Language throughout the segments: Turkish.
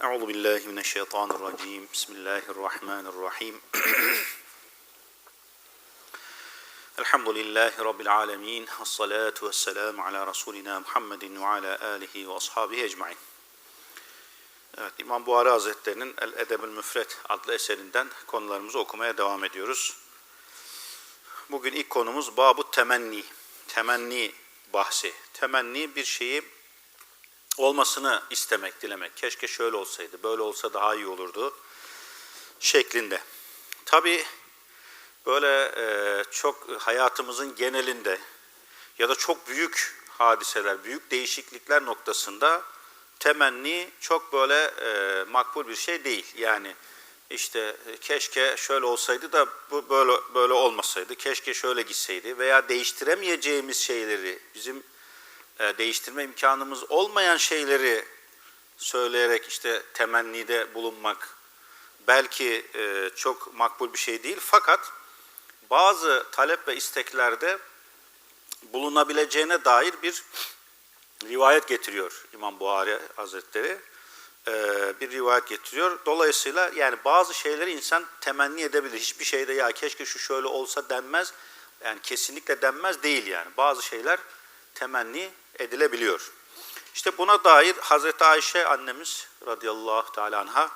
Euzu billahi mineşşeytanirracim. Bismillahirrahmanirrahim. Elhamdülillahi rabbil alamin. Ves salatu vesselamü ala rasulina Muhammedin ve ala alihi ve ashabihi ecmaîn. Evet, İmam Buhari Hazretleri'nin El Edebül Müfret adlı eserinden konularımızı okumaya devam ediyoruz. Bugün ilk konumuz Babu Temenni. Temenni bahsi. Temenni bir şeyi olmasını istemek, dilemek. Keşke şöyle olsaydı, böyle olsa daha iyi olurdu şeklinde. Tabi böyle e, çok hayatımızın genelinde ya da çok büyük hadiseler, büyük değişiklikler noktasında temenni çok böyle e, makbul bir şey değil. Yani işte e, keşke şöyle olsaydı da bu böyle böyle olmasaydı, keşke şöyle gitseydi veya değiştiremeyeceğimiz şeyleri bizim değiştirme imkanımız olmayan şeyleri söyleyerek işte temennide bulunmak belki e, çok makbul bir şey değil fakat bazı talep ve isteklerde bulunabileceğine dair bir rivayet getiriyor İmam Buhari Hazretleri. E, bir rivayet getiriyor. Dolayısıyla yani bazı şeyleri insan temenni edebilir. Hiçbir şeyde ya keşke şu şöyle olsa denmez. Yani kesinlikle denmez değil yani. Bazı şeyler temenni edilebiliyor. İşte buna dair Hazreti Ayşe annemiz radıyallahu teala anha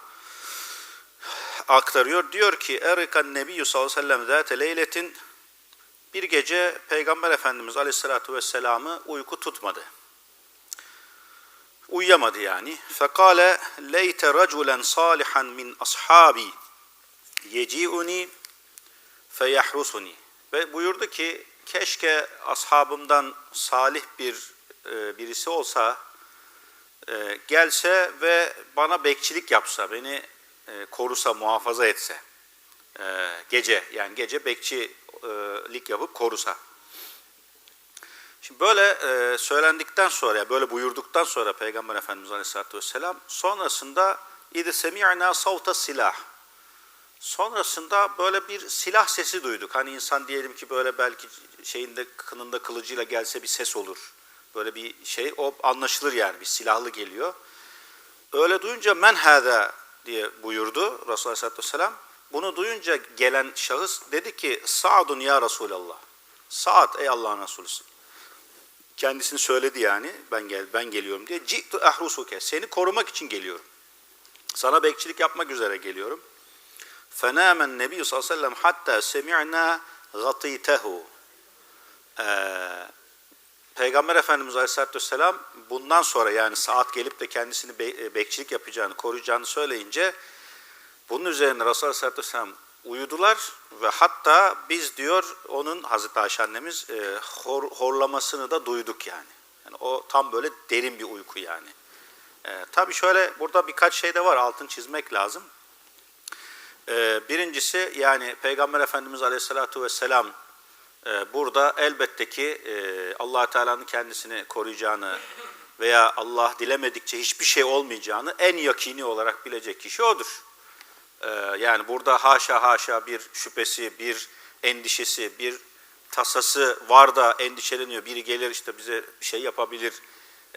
aktarıyor. Diyor ki Erikan Nebiyyü sallallahu aleyhi ve sellem leyletin bir gece Peygamber Efendimiz aleyhissalatu vesselam'ı uyku tutmadı. Uyuyamadı yani. Fekale leyte raculen salihan min ashabi yeci'uni feyahrusuni. Ve buyurdu ki keşke ashabımdan salih bir e, birisi olsa e, gelse ve bana bekçilik yapsa, beni e, korusa, muhafaza etse. Gece yani gece bekçilik yapıp korusa. Şimdi böyle söylendikten sonra, böyle buyurduktan sonra Peygamber Efendimiz Aleyhisselatü Vesselam sonrasında İdi semi'na savta silah. Sonrasında böyle bir silah sesi duyduk. Hani insan diyelim ki böyle belki şeyinde kınında kılıcıyla gelse bir ses olur. Böyle bir şey o anlaşılır yani bir silahlı geliyor. Öyle duyunca men hâzâ diye buyurdu Resulullah Aleyhisselatü Vesselam. Bunu duyunca gelen şahıs dedi ki Sa'dun ya Resulallah. Sa'd ey Allah'ın Resulü. Kendisini söyledi yani ben gel ben geliyorum diye. Ci'tu ahrusuke. Seni korumak için geliyorum. Sana bekçilik yapmak üzere geliyorum. Fenâmen Nebi sallallahu aleyhi ve sellem hatta semi'na gatîtehu. Peygamber Efendimiz Aleyhisselatü Vesselam bundan sonra yani saat gelip de kendisini be bekçilik yapacağını, koruyacağını söyleyince bunun üzerine Resulullah Aleyhisselatü Vesselam uyudular ve hatta biz diyor onun Hazreti Ayşe annemiz e, hor, horlamasını da duyduk yani. yani. O tam böyle derin bir uyku yani. E, tabii şöyle burada birkaç şey de var altın çizmek lazım. E, birincisi yani Peygamber Efendimiz Aleyhisselatü Vesselam burada elbette ki e, allah Teala'nın kendisini koruyacağını veya Allah dilemedikçe hiçbir şey olmayacağını en yakini olarak bilecek kişi odur. Ee, yani burada haşa haşa bir şüphesi, bir endişesi, bir tasası var da endişeleniyor. Biri gelir işte bize bir şey yapabilir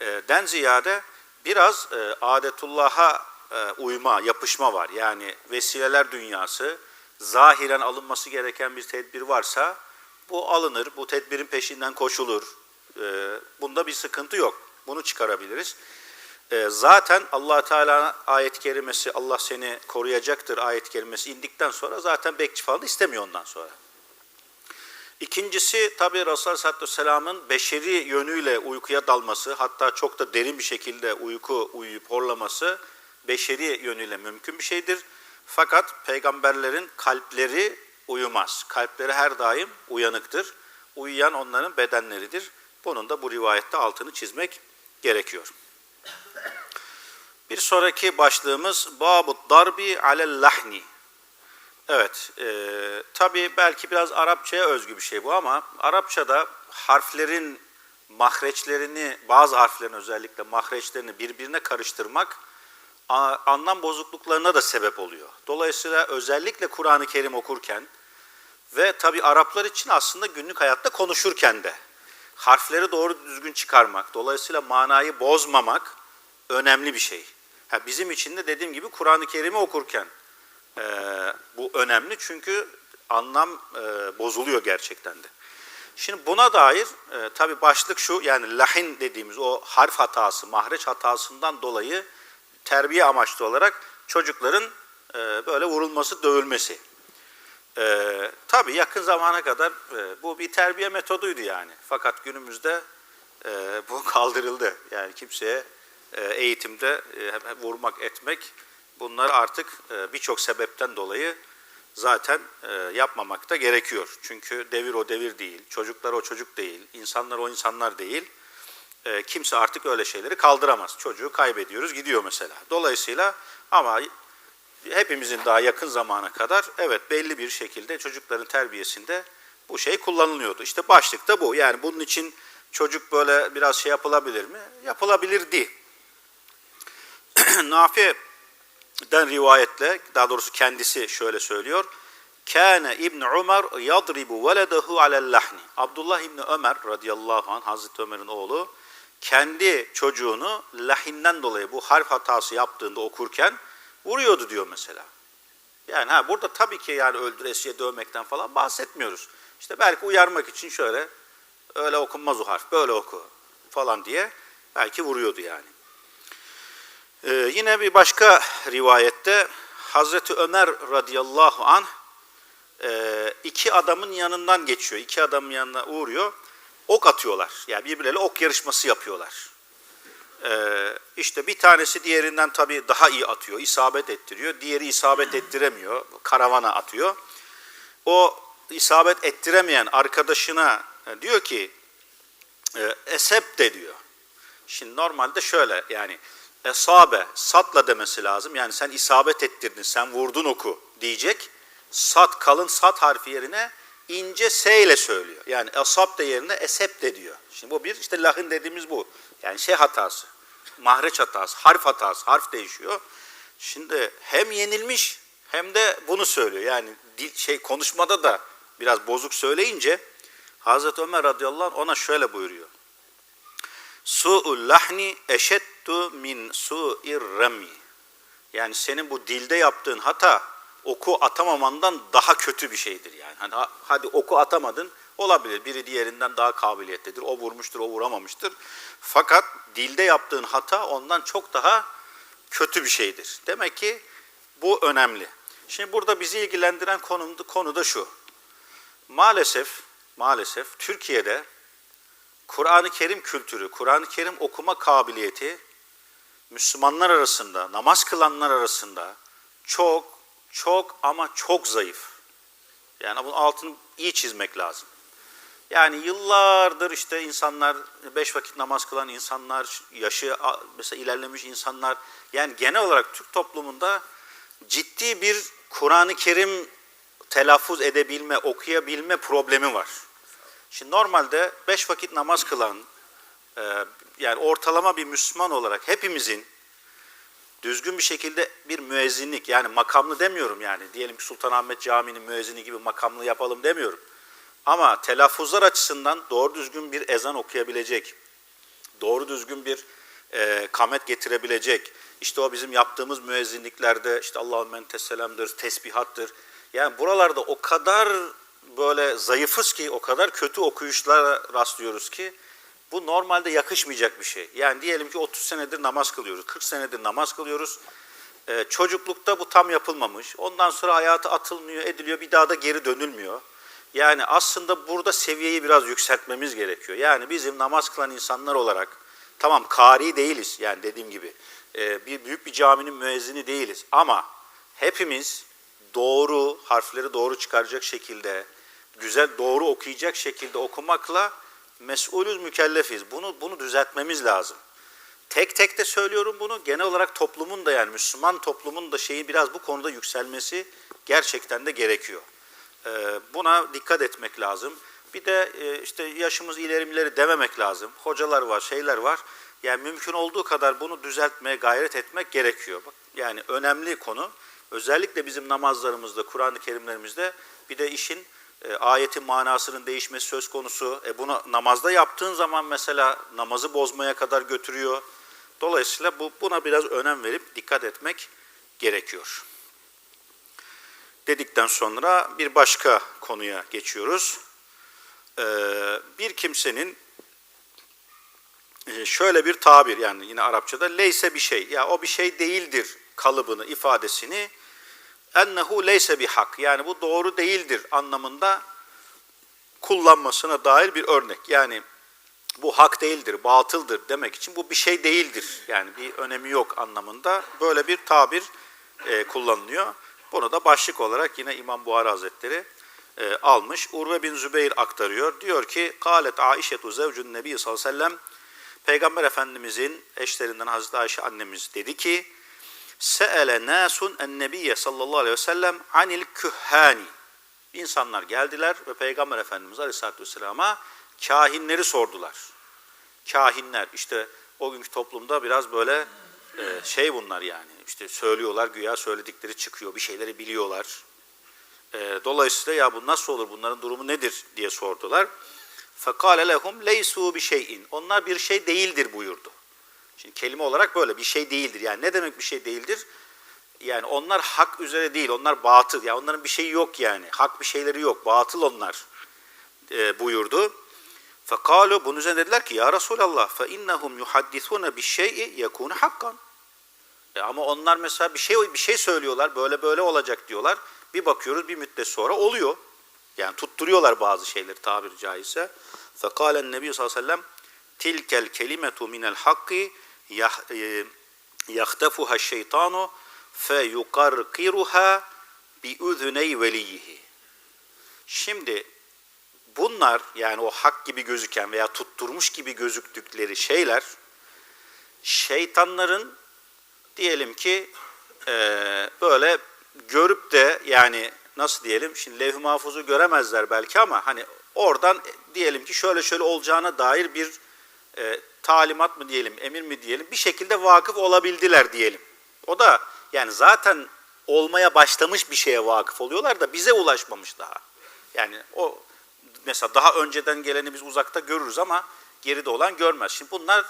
e, den ziyade biraz e, adetullah'a uyma, yapışma var. Yani vesileler dünyası, zahiren alınması gereken bir tedbir varsa bu alınır, bu tedbirin peşinden koşulur. Ee, bunda bir sıkıntı yok. Bunu çıkarabiliriz. Ee, zaten allah Teala ayet-i kerimesi, Allah seni koruyacaktır ayet-i kerimesi indikten sonra zaten bekçi falan istemiyor ondan sonra. İkincisi tabi Resulullah sallallahu aleyhi ve sellem'in beşeri yönüyle uykuya dalması, hatta çok da derin bir şekilde uyku uyuyup horlaması beşeri yönüyle mümkün bir şeydir. Fakat peygamberlerin kalpleri uyumaz. Kalpleri her daim uyanıktır. Uyuyan onların bedenleridir. Bunun da bu rivayette altını çizmek gerekiyor. Bir sonraki başlığımız Babu darbi alel lahni. Evet, e, tabi belki biraz Arapçaya özgü bir şey bu ama Arapçada harflerin mahreçlerini, bazı harflerin özellikle mahreçlerini birbirine karıştırmak anlam bozukluklarına da sebep oluyor. Dolayısıyla özellikle Kur'an-ı Kerim okurken ve tabi Araplar için aslında günlük hayatta konuşurken de harfleri doğru düzgün çıkarmak, dolayısıyla manayı bozmamak önemli bir şey. Ha, bizim için de dediğim gibi Kur'an-ı Kerim'i okurken e, bu önemli çünkü anlam e, bozuluyor gerçekten de. Şimdi buna dair e, tabi başlık şu yani lahin dediğimiz o harf hatası, mahreç hatasından dolayı terbiye amaçlı olarak çocukların e, böyle vurulması, dövülmesi. E, tabi yakın zamana kadar e, bu bir terbiye metoduydu yani. Fakat günümüzde e, bu kaldırıldı. Yani kimseye e, eğitimde e, vurmak, etmek bunlar artık e, birçok sebepten dolayı zaten e, yapmamak da gerekiyor. Çünkü devir o devir değil, çocuklar o çocuk değil, insanlar o insanlar değil. E, kimse artık öyle şeyleri kaldıramaz. Çocuğu kaybediyoruz, gidiyor mesela. Dolayısıyla ama hepimizin daha yakın zamana kadar evet belli bir şekilde çocukların terbiyesinde bu şey kullanılıyordu. İşte başlık da bu. Yani bunun için çocuk böyle biraz şey yapılabilir mi? Yapılabilirdi. Nafi'den rivayetle, daha doğrusu kendisi şöyle söylüyor. Kâne İbn Ömer yadribu veledehu alel lahni. Abdullah İbni Ömer radıyallahu anh, Hazreti Ömer'in oğlu, kendi çocuğunu lahinden dolayı bu harf hatası yaptığında okurken vuruyordu diyor mesela. Yani ha burada tabii ki yani öldüresiye dövmekten falan bahsetmiyoruz. İşte belki uyarmak için şöyle öyle okunmaz o harf, böyle oku falan diye belki vuruyordu yani. Ee, yine bir başka rivayette Hazreti Ömer radıyallahu anh e, iki adamın yanından geçiyor. iki adamın yanına uğruyor. Ok atıyorlar. Yani birbirleriyle ok yarışması yapıyorlar. Ee, işte bir tanesi diğerinden tabii daha iyi atıyor, isabet ettiriyor. Diğeri isabet ettiremiyor, karavana atıyor. O isabet ettiremeyen arkadaşına e, diyor ki e, esep de diyor. Şimdi normalde şöyle yani esabe, satla demesi lazım. Yani sen isabet ettirdin, sen vurdun oku diyecek. Sat, kalın sat harfi yerine ince S ile söylüyor. Yani esab de yerine esep de diyor. Şimdi bu bir işte lahın dediğimiz bu. Yani şey hatası, mahreç hatası, harf hatası, harf değişiyor. Şimdi hem yenilmiş hem de bunu söylüyor. Yani dil, şey konuşmada da biraz bozuk söyleyince Hazreti Ömer radıyallahu anh ona şöyle buyuruyor. Su'ul lahni eşeddu min su'ir remi. Yani senin bu dilde yaptığın hata oku atamamandan daha kötü bir şeydir yani. Hani hadi oku atamadın olabilir. Biri diğerinden daha kabiliyetlidir. O vurmuştur, o vuramamıştır. Fakat dilde yaptığın hata ondan çok daha kötü bir şeydir. Demek ki bu önemli. Şimdi burada bizi ilgilendiren konu, konu da şu. Maalesef, maalesef Türkiye'de Kur'an-ı Kerim kültürü, Kur'an-ı Kerim okuma kabiliyeti Müslümanlar arasında, namaz kılanlar arasında çok, çok ama çok zayıf. Yani bunun altını iyi çizmek lazım. Yani yıllardır işte insanlar, beş vakit namaz kılan insanlar, yaşı mesela ilerlemiş insanlar, yani genel olarak Türk toplumunda ciddi bir Kur'an-ı Kerim telaffuz edebilme, okuyabilme problemi var. Şimdi normalde beş vakit namaz kılan, e, yani ortalama bir Müslüman olarak hepimizin düzgün bir şekilde bir müezzinlik, yani makamlı demiyorum yani, diyelim ki Sultanahmet Camii'nin müezzini gibi makamlı yapalım demiyorum. Ama telaffuzlar açısından doğru düzgün bir ezan okuyabilecek, doğru düzgün bir e, kamet getirebilecek, işte o bizim yaptığımız müezzinliklerde işte Allah'ın mentesselamdır, tesbihattır. Yani buralarda o kadar böyle zayıfız ki, o kadar kötü okuyuşlara rastlıyoruz ki bu normalde yakışmayacak bir şey. Yani diyelim ki 30 senedir namaz kılıyoruz, 40 senedir namaz kılıyoruz. Ee, çocuklukta bu tam yapılmamış. Ondan sonra hayatı atılmıyor, ediliyor, bir daha da geri dönülmüyor. Yani aslında burada seviyeyi biraz yükseltmemiz gerekiyor. Yani bizim namaz kılan insanlar olarak, tamam kari değiliz yani dediğim gibi. E, bir büyük bir caminin müezzini değiliz ama hepimiz doğru harfleri doğru çıkaracak şekilde, güzel doğru okuyacak şekilde okumakla mesulüz, mükellefiz. Bunu bunu düzeltmemiz lazım. Tek tek de söylüyorum bunu. Genel olarak toplumun da yani Müslüman toplumun da şeyi biraz bu konuda yükselmesi gerçekten de gerekiyor. Ee, buna dikkat etmek lazım. Bir de e, işte yaşımız ileri dememek lazım. Hocalar var, şeyler var. Yani mümkün olduğu kadar bunu düzeltmeye gayret etmek gerekiyor. Yani önemli konu. Özellikle bizim namazlarımızda, Kur'an-ı Kerimlerimizde bir de işin e, ayetin manasının değişmesi söz konusu. E bunu namazda yaptığın zaman mesela namazı bozmaya kadar götürüyor. Dolayısıyla bu buna biraz önem verip dikkat etmek gerekiyor. Dedikten sonra bir başka konuya geçiyoruz. Ee, bir kimsenin e, şöyle bir tabir yani yine Arapçada leyse bir şey ya o bir şey değildir kalıbını ifadesini ennehu leyse bir hak yani bu doğru değildir anlamında kullanmasına dair bir örnek. Yani bu hak değildir, batıldır demek için bu bir şey değildir. Yani bir önemi yok anlamında böyle bir tabir e, kullanılıyor. Bunu da başlık olarak yine İmam Buhari Hazretleri e, almış. Urve bin Zübeyir aktarıyor. Diyor ki, Kalet Aişetu zevcun nebi sallallahu aleyhi ve sellem Peygamber Efendimizin eşlerinden Hazreti Ayşe annemiz dedi ki, Se'ele nasun en nebiye sallallahu aleyhi ve sellem anil kühhani. İnsanlar geldiler ve Peygamber Efendimiz Aleyhisselatü Vesselam'a kahinleri sordular. Kahinler işte o günkü toplumda biraz böyle e, şey bunlar yani işte söylüyorlar güya söyledikleri çıkıyor bir şeyleri biliyorlar. E, dolayısıyla ya bu nasıl olur bunların durumu nedir diye sordular. Lehum leysu bir şeyin. Onlar bir şey değildir buyurdu. Şimdi kelime olarak böyle bir şey değildir. Yani ne demek bir şey değildir? Yani onlar hak üzere değil, onlar batıl. Yani onların bir şeyi yok yani. Hak bir şeyleri yok, batıl onlar e, buyurdu. Fekalu bunun üzerine dediler ki ya Resulallah fe innahum yuhaddisuna bir şey'i yekunu hakkan. E ama onlar mesela bir şey bir şey söylüyorlar, böyle böyle olacak diyorlar. Bir bakıyoruz bir müddet sonra oluyor. Yani tutturuyorlar bazı şeyleri tabiri caizse. Fekalen Nebi sallallahu aleyhi ve sellem tilkel kelimetu minel hakki yahtefuha şeytanu fe yukarkiruha bi udhuney veliyihi. Şimdi bunlar yani o hak gibi gözüken veya tutturmuş gibi gözüktükleri şeyler şeytanların diyelim ki e, böyle görüp de yani nasıl diyelim şimdi levh-i mahfuzu göremezler belki ama hani oradan diyelim ki şöyle şöyle olacağına dair bir e, talimat mı diyelim emir mi diyelim bir şekilde vakıf olabildiler diyelim. O da yani zaten olmaya başlamış bir şeye vakıf oluyorlar da bize ulaşmamış daha. Yani o mesela daha önceden geleni biz uzakta görürüz ama geride olan görmez. Şimdi bunlar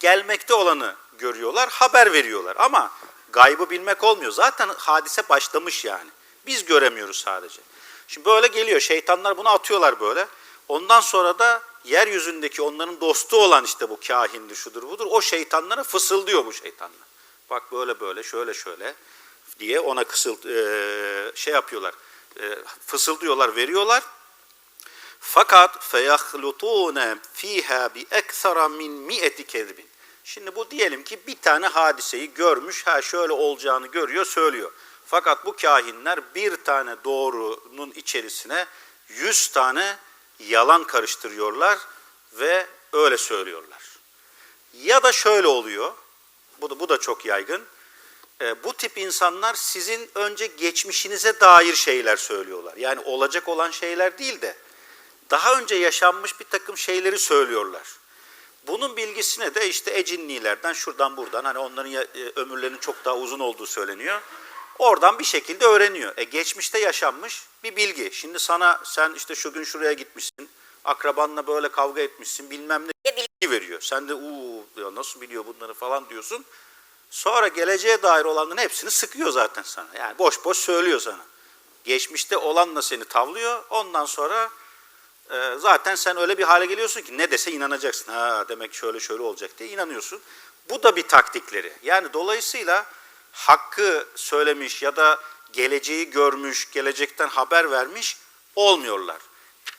gelmekte olanı görüyorlar, haber veriyorlar ama gaybı bilmek olmuyor. Zaten hadise başlamış yani. Biz göremiyoruz sadece. Şimdi böyle geliyor şeytanlar bunu atıyorlar böyle. Ondan sonra da yeryüzündeki onların dostu olan işte bu kahindir şudur budur o şeytanlara fısıldıyor bu şeytanlar. Bak böyle böyle şöyle şöyle diye ona kısıl e, şey yapıyorlar. E, fısıldıyorlar, veriyorlar. Fakat feyahlutune fiha bi eksara min mi'eti kezbin. Şimdi bu diyelim ki bir tane hadiseyi görmüş, ha şöyle olacağını görüyor, söylüyor. Fakat bu kahinler bir tane doğrunun içerisine yüz tane yalan karıştırıyorlar ve öyle söylüyorlar. Ya da şöyle oluyor, bu da, bu da çok yaygın. E, bu tip insanlar sizin önce geçmişinize dair şeyler söylüyorlar. Yani olacak olan şeyler değil de daha önce yaşanmış bir takım şeyleri söylüyorlar. Bunun bilgisine de işte ecinnilerden şuradan buradan hani onların e, ömürlerinin çok daha uzun olduğu söyleniyor. Oradan bir şekilde öğreniyor. E geçmişte yaşanmış bir bilgi. Şimdi sana sen işte şu gün şuraya gitmişsin, akrabanla böyle kavga etmişsin bilmem ne bilgi veriyor. Sen de uuu ya nasıl biliyor bunları falan diyorsun. Sonra geleceğe dair olanların hepsini sıkıyor zaten sana. Yani boş boş söylüyor sana. Geçmişte olanla seni tavlıyor. Ondan sonra e, zaten sen öyle bir hale geliyorsun ki ne dese inanacaksın. Ha demek şöyle şöyle olacak diye inanıyorsun. Bu da bir taktikleri. Yani dolayısıyla hakkı söylemiş ya da geleceği görmüş, gelecekten haber vermiş olmuyorlar.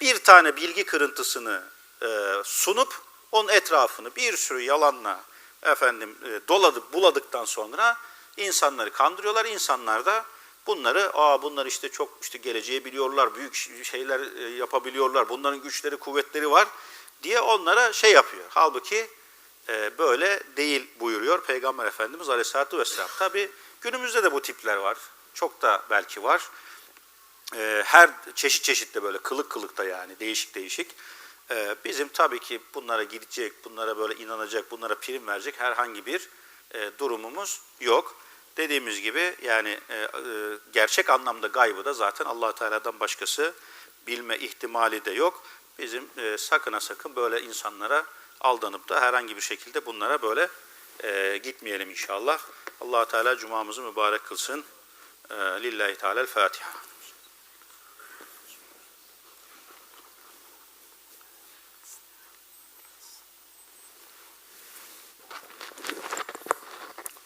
Bir tane bilgi kırıntısını e, sunup onun etrafını bir sürü yalanla efendim e, doladık buladıktan sonra insanları kandırıyorlar. İnsanlar da bunları aa bunlar işte çok işte geleceği biliyorlar, büyük şeyler e, yapabiliyorlar. Bunların güçleri, kuvvetleri var diye onlara şey yapıyor. Halbuki e, böyle değil buyuruyor Peygamber Efendimiz Aleyhisselatü Vesselam. Tabi günümüzde de bu tipler var. Çok da belki var. E, her çeşit çeşit de böyle kılık kılıkta yani değişik değişik. E, bizim tabii ki bunlara gidecek, bunlara böyle inanacak, bunlara prim verecek herhangi bir durumumuz yok. Dediğimiz gibi yani gerçek anlamda gaybı da zaten allah Teala'dan başkası bilme ihtimali de yok. Bizim sakına sakın böyle insanlara aldanıp da herhangi bir şekilde bunlara böyle e, gitmeyelim inşallah. allah Teala cumamızı mübarek kılsın. E, lillahi Teala'l Fatiha.